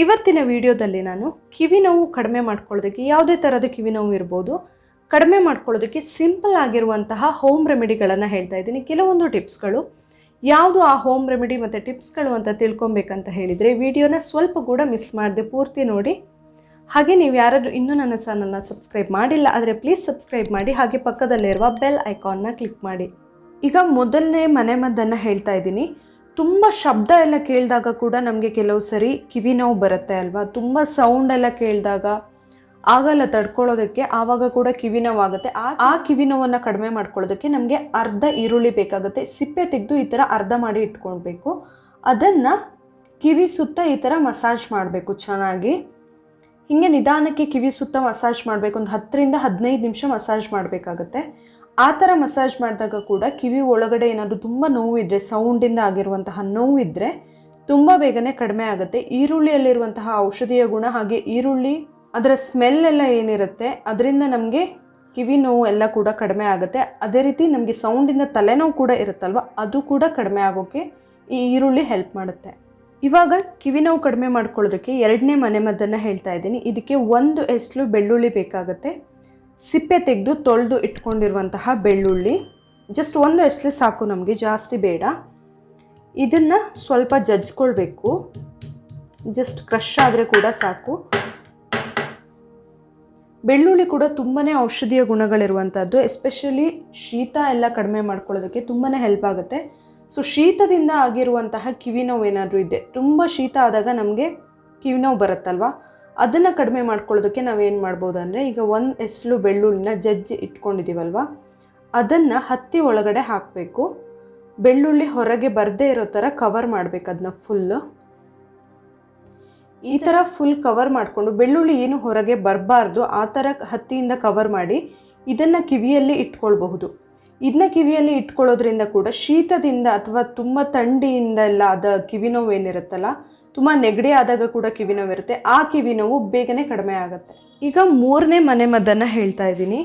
ಇವತ್ತಿನ ವಿಡಿಯೋದಲ್ಲಿ ನಾನು ಕಿವಿ ನೋವು ಕಡಿಮೆ ಮಾಡ್ಕೊಳ್ಳೋದಕ್ಕೆ ಯಾವುದೇ ಥರದ ಕಿವಿ ನೋವು ಇರ್ಬೋದು, ಕಡಿಮೆ ಮಾಡ್ಕೊಳ್ಳೋದಕ್ಕೆ ಸಿಂಪಲ್ ಆಗಿರುವಂತಹ ಹೋಮ್ ರೆಮಿಡಿಗಳನ್ನು ಹೇಳ್ತಾ ಇದ್ದೀನಿ. ಕೆಲವೊಂದು ಟಿಪ್ಸ್ಗಳು ಯಾವುದು ಆ ಹೋಮ್ ರೆಮಿಡಿ ಮತ್ತು ಟಿಪ್ಸ್ಗಳು ಅಂತ ತಿಳ್ಕೊಬೇಕಂತ ಹೇಳಿದರೆ, ವಿಡಿಯೋನ ಸ್ವಲ್ಪ ಕೂಡ ಮಿಸ್ ಮಾಡಿದೆ ಪೂರ್ತಿ ನೋಡಿ. ಹಾಗೆ ನೀವು ಯಾರಾದರೂ ಇನ್ನೂ ನನ್ನ ಚಾನಲ್ನ ಸಬ್ಸ್ಕ್ರೈಬ್ ಮಾಡಿಲ್ಲ ಆದರೆ ಪ್ಲೀಸ್ ಸಬ್ಸ್ಕ್ರೈಬ್ ಮಾಡಿ, ಹಾಗೆ ಪಕ್ಕದಲ್ಲಿರುವ ಬೆಲ್ ಐಕಾನ್ನ ಕ್ಲಿಕ್ ಮಾಡಿ. ಈಗ ಮೊದಲನೇ ಮನೆ ಮದ್ದನ್ನು ಹೇಳ್ತಾ ಇದ್ದೀನಿ. ತುಂಬ ಶಬ್ದ ಎಲ್ಲ ಕೇಳಿದಾಗ ಕೂಡ ನಮಗೆ ಕೆಲವು ಸರಿ ಕಿವಿ ನೋವು ಬರುತ್ತೆ ಅಲ್ವಾ? ತುಂಬ ಸೌಂಡ್ ಎಲ್ಲ ಕೇಳಿದಾಗ ಆಗಲ್ಲ ತಡ್ಕೊಳ್ಳೋದಕ್ಕೆ, ಆವಾಗ ಕೂಡ ಕಿವಿ ನೋವಾಗುತ್ತೆ. ಆ ಆ ಕಿವಿ ನೋವನ್ನು ಕಡಿಮೆ ಮಾಡ್ಕೊಳ್ಳೋದಕ್ಕೆ ನಮಗೆ ಅರ್ಧ ಈರುಳ್ಳಿ ಬೇಕಾಗುತ್ತೆ. ಸಿಪ್ಪೆ ತೆಗೆದು ಈ ಥರ ಅರ್ಧ ಮಾಡಿ ಇಟ್ಕೊಳ್ಬೇಕು. ಅದನ್ನು ಕಿವಿ ಸುತ್ತ ಈ ಥರ ಮಸಾಜ್ ಮಾಡಬೇಕು ಚೆನ್ನಾಗಿ. ಹೀಗೆ ನಿಧಾನಕ್ಕೆ ಕಿವಿ ಸುತ್ತ ಮಸಾಜ್ ಮಾಡಬೇಕು. ಒಂದು ಹತ್ತರಿಂದ ಹದಿನೈದು ನಿಮಿಷ ಮಸಾಜ್ ಮಾಡಬೇಕಾಗತ್ತೆ. ಆ ಥರ ಮಸಾಜ್ ಮಾಡಿದಾಗ ಕೂಡ ಕಿವಿ ಒಳಗಡೆ ಏನಾದರೂ ತುಂಬ ನೋವಿದ್ರೆ ಸೌಂಡಿಂದ ಆಗಿರುವಂತಹ ನೋವಿದ್ರೆ ತುಂಬ ಬೇಗನೆ ಕಡಿಮೆ ಆಗುತ್ತೆ. ಈರುಳ್ಳಿಯಲ್ಲಿರುವಂತಹ ಔಷಧೀಯ ಗುಣ ಹಾಗೆ ಈರುಳ್ಳಿ, ಅದರ ಸ್ಮೆಲ್ ಎಲ್ಲ ಏನಿರುತ್ತೆ, ಅದರಿಂದ ನಮಗೆ ಕಿವಿ ನೋವು ಎಲ್ಲ ಕೂಡ ಕಡಿಮೆ ಆಗುತ್ತೆ. ಅದೇ ರೀತಿ ನಮಗೆ ಸೌಂಡಿಂದ ತಲೆನೋವು ಕೂಡ ಇರುತ್ತಲ್ವ, ಅದು ಕೂಡ ಕಡಿಮೆ ಆಗೋಕ್ಕೆ ಈ ಈರುಳ್ಳಿ ಹೆಲ್ಪ್ ಮಾಡುತ್ತೆ. ಇವಾಗ ಕಿವಿ ನೋವು ಕಡಿಮೆ ಮಾಡ್ಕೊಳ್ಳೋದಕ್ಕೆ ಎರಡನೇ ಮನೆ ಮದ್ದನ್ನು ಹೇಳ್ತಾ ಇದ್ದೀನಿ. ಇದಕ್ಕೆ ಒಂದು ಎಸ್ಲು ಬೆಳ್ಳುಳ್ಳಿ ಬೇಕಾಗುತ್ತೆ. ಸಿಪ್ಪೆ ತೆಗೆದು ತೊಳೆದು ಇಟ್ಕೊಂಡಿರುವಂತಹ ಬೆಳ್ಳುಳ್ಳಿ. ಜಸ್ಟ್ ಒಂದು ಎಸಲಿ ಸಾಕು ನಮಗೆ, ಜಾಸ್ತಿ ಬೇಡ. ಇದನ್ನು ಸ್ವಲ್ಪ ಜಜ್ಕೊಳ್ಬೇಕು. ಜಸ್ಟ್ ಕ್ರಶ್ ಆದರೆ ಕೂಡ ಸಾಕು. ಬೆಳ್ಳುಳ್ಳಿ ಕೂಡ ತುಂಬಾ ಔಷಧೀಯ ಗುಣಗಳಿರುವಂಥದ್ದು ಎಸ್ಪೆಷಲಿ ಶೀತ ಎಲ್ಲ ಕಡಿಮೆ ಮಾಡ್ಕೊಳ್ಳೋದಕ್ಕೆ ತುಂಬಾ ಹೆಲ್ಪ್ ಆಗುತ್ತೆ. ಸೊ ಶೀತದಿಂದ ಆಗಿರುವಂತಹ ಕಿವಿ ನೋವು ಏನಾದರೂ ಇದೆ, ತುಂಬ ಶೀತ ಆದಾಗ ನಮಗೆ ಕಿವಿ ನೋವು ಬರುತ್ತಲ್ವ? ಅದನ್ನು ಕಡಿಮೆ ಮಾಡ್ಕೊಳ್ಳೋದಕ್ಕೆ ನಾವೇನು ಮಾಡ್ಬೋದು ಅಂದರೆ ಈಗ ಒಂದು ಎಸ್ಲು ಬೆಳ್ಳುಳ್ಳಿನ ಜಜ್ಜಿ ಇಟ್ಕೊಂಡಿದ್ದೀವಲ್ವ ಅದನ್ನು ಹತ್ತಿ ಒಳಗಡೆ ಹಾಕಬೇಕು. ಬೆಳ್ಳುಳ್ಳಿ ಹೊರಗೆ ಬರದೇ ಇರೋ ಥರ ಕವರ್ ಮಾಡಬೇಕು ಅದನ್ನ ಫುಲ್ಲು ಈ ಥರ ಫುಲ್ ಕವರ್ ಮಾಡಿಕೊಂಡು, ಬೆಳ್ಳುಳ್ಳಿ ಏನು ಹೊರಗೆ ಬರಬಾರ್ದು, ಆ ಥರ ಹತ್ತಿಯಿಂದ ಕವರ್ ಮಾಡಿ, ಇದನ್ನು ಕಿವಿಯಲ್ಲಿ ಇಟ್ಕೊಳ್ಬಹುದು. ಇದನ್ನ ಕಿವಿಯಲ್ಲಿ ಇಟ್ಕೊಳ್ಳೋದ್ರಿಂದ ಕೂಡ ಶೀತದಿಂದ ಅಥವಾ ತುಂಬ ಥಂಡಿಯಿಂದ ಎಲ್ಲ ಅದ ಕಿವಿ ನೋವು ಏನಿರುತ್ತಲ್ಲ ತುಂಬ ನೆಗಡಿ ಆದಾಗ ಕೂಡ ಕಿವಿ ನೋವು ಇರುತ್ತೆ ಆ ಕಿವಿ ನೋವು ಬೇಗನೆ ಕಡಿಮೆ ಆಗುತ್ತೆ. ಈಗ ಮೂರನೇ ಮನೆ ಮದ್ದನ್ನು ಹೇಳ್ತಾ ಇದ್ದೀನಿ.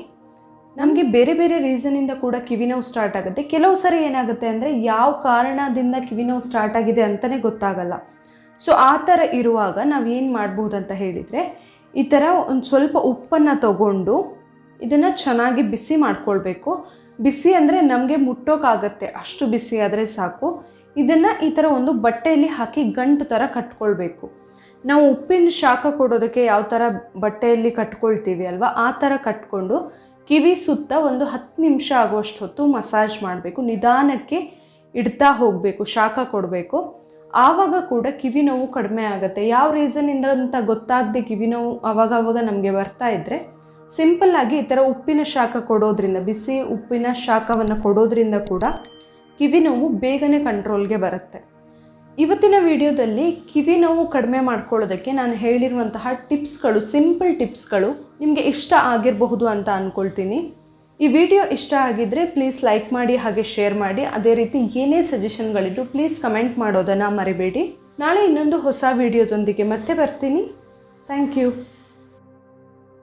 ನಮಗೆ ಬೇರೆ ಬೇರೆ ರೀಸನಿಂದ ಕೂಡ ಕಿವಿ ನೋವು ಸ್ಟಾರ್ಟ್ ಆಗುತ್ತೆ. ಕೆಲವು ಸರಿ ಏನಾಗುತ್ತೆ ಅಂದರೆ ಯಾವ ಕಾರಣದಿಂದ ಕಿವಿ ನೋವು ಸ್ಟಾರ್ಟ್ ಆಗಿದೆ ಅಂತಲೇ ಗೊತ್ತಾಗಲ್ಲ. ಸೊ ಆ ಥರ ಇರುವಾಗ ನಾವು ಏನು ಮಾಡ್ಬೋದು ಅಂತ ಹೇಳಿದರೆ, ಈ ಥರ ಒಂದು ಸ್ವಲ್ಪ ಉಪ್ಪನ್ನು ತಗೊಂಡು ಇದನ್ನು ಚೆನ್ನಾಗಿ ಬಿಸಿ ಮಾಡ್ಕೊಳ್ಬೇಕು. ಬಿಸಿ ಅಂದರೆ ನಮಗೆ ಮುಟ್ಟೋಕ್ಕಾಗತ್ತೆ ಅಷ್ಟು ಬಿಸಿ ಆದರೆ ಸಾಕು. ಇದನ್ನು ಈ ಥರ ಒಂದು ಬಟ್ಟೆಯಲ್ಲಿ ಹಾಕಿ ಗಂಟು ಥರ ಕಟ್ಕೊಳ್ಬೇಕು. ನಾವು ಉಪ್ಪಿನ ಶಾಖ ಕೊಡೋದಕ್ಕೆ ಯಾವ ಥರ ಬಟ್ಟೆಯಲ್ಲಿ ಕಟ್ಕೊಳ್ತೀವಿ ಅಲ್ವಾ? ಆ ಥರ ಕಟ್ಕೊಂಡು ಕಿವಿ ಸುತ್ತ ಒಂದು ಹತ್ತು ನಿಮಿಷ ಆಗುವಷ್ಟು ಹೊತ್ತು ಮಸಾಜ್ ಮಾಡಬೇಕು. ನಿಧಾನಕ್ಕೆ ಇಡ್ತಾ ಹೋಗಬೇಕು, ಶಾಖ ಕೊಡಬೇಕು. ಆವಾಗ ಕೂಡ ಕಿವಿ ನೋವು ಕಡಿಮೆ ಆಗುತ್ತೆ. ಯಾವ ರೀಸನಿಂದ ಅಂತ ಗೊತ್ತಾಗದೆ ಕಿವಿ ನೋವು ಆವಾಗ ನಮಗೆ ಬರ್ತಾ ಇದ್ದರೆ ಸಿಂಪಲ್ ಆಗಿ ಈ ಥರ ಉಪ್ಪಿನ ಶಾಖ ಕೊಡೋದ್ರಿಂದ, ಬಿಸಿ ಉಪ್ಪಿನ ಶಾಖವನ್ನು ಕೊಡೋದ್ರಿಂದ ಕೂಡ ಕಿವಿ ನೋವು ಬೇಗನೆ ಕಂಟ್ರೋಲ್ಗೆ ಬರುತ್ತೆ. ಇವತ್ತಿನ ವಿಡಿಯೋದಲ್ಲಿ ಕಿವಿ ನೋವು ಕಡಿಮೆ ಮಾಡ್ಕೊಳ್ಳೋದಕ್ಕೆ ನಾನು ಹೇಳಿರುವಂತಹ ಟಿಪ್ಸ್ಗಳು, ಸಿಂಪಲ್ ಟಿಪ್ಸ್ಗಳು ನಿಮಗೆ ಇಷ್ಟ ಆಗಿರಬಹುದು ಅಂತ ಅಂದ್ಕೊಳ್ತೀನಿ ಈ ವಿಡಿಯೋ ಇಷ್ಟ ಆಗಿದ್ದರೆ ಪ್ಲೀಸ್ ಲೈಕ್ ಮಾಡಿ, ಹಾಗೆ ಶೇರ್ ಮಾಡಿ. ಅದೇ ರೀತಿ ಏನೇ ಸಜೆಷನ್ಗಳಿದ್ರು ಪ್ಲೀಸ್ ಕಮೆಂಟ್ ಮಾಡೋದನ್ನು ಮರಿಬೇಡಿ. ನಾಳೆ ಇನ್ನೊಂದು ಹೊಸ ವಿಡಿಯೋದೊಂದಿಗೆ ಮತ್ತೆ ಬರ್ತೀನಿ. Thank you.